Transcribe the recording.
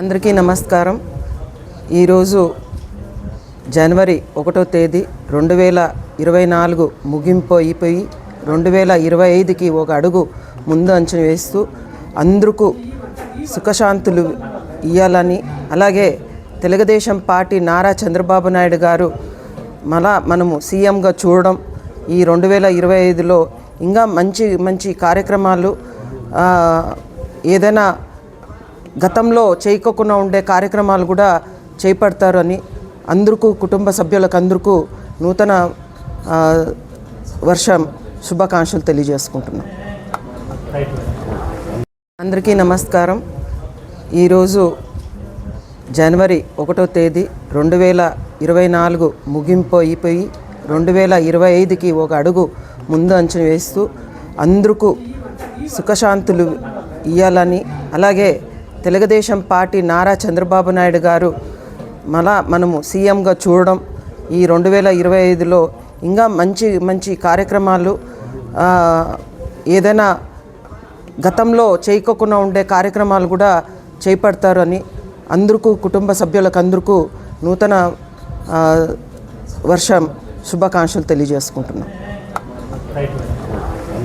అందరికీ నమస్కారం. ఈరోజు జనవరి ఒకటో తేదీ రెండు వేల ఇరవై నాలుగు ముగింపు అయిపోయి రెండు వేల ఇరవై ఐదుకి ఒక అడుగు ముందు అంచనా వేస్తూ అందరికూ సుఖశాంతులు ఇవ్వాలని అలాగే తెలుగుదేశం పార్టీ నారా చంద్రబాబు నాయుడు గారు మళ్ళా మనము సీఎంగా చూడడం ఈ రెండు వేల ఇరవై ఐదులో ఇంకా మంచి మంచి కార్యక్రమాలు ఏదైనా గతంలో చేయకోకుండా ఉండే కార్యక్రమాలు కూడా చేపడతారు అని అందరికీ కుటుంబ సభ్యులకు అందరికీ నూతన వర్షం శుభాకాంక్షలు తెలియజేసుకుంటున్నాం. అందరికీ నమస్కారం. ఈరోజు జనవరి ఒకటో తేదీ రెండు వేల ఇరవై నాలుగు ముగింపు అయిపోయి రెండు వేల ఇరవై ఐదుకి ఒక అడుగు ముందు అంచనా వేస్తూ అందరికీ సుఖశాంతులు ఇవ్వాలని అలాగే తెలుగుదేశం పార్టీ నారా చంద్రబాబు నాయుడు గారు మళ్ళా మనము సీఎంగా చూడడం ఈ రెండు వేల ఇరవై ఐదులో ఇంకా మంచి మంచి కార్యక్రమాలు ఏదైనా గతంలో చేయకోకుండా ఉండే కార్యక్రమాలు కూడా చేపడతారని అందరికీ కుటుంబ సభ్యులకు అందరికీ నూతన వర్షం శుభాకాంక్షలు తెలియజేసుకుంటున్నాం.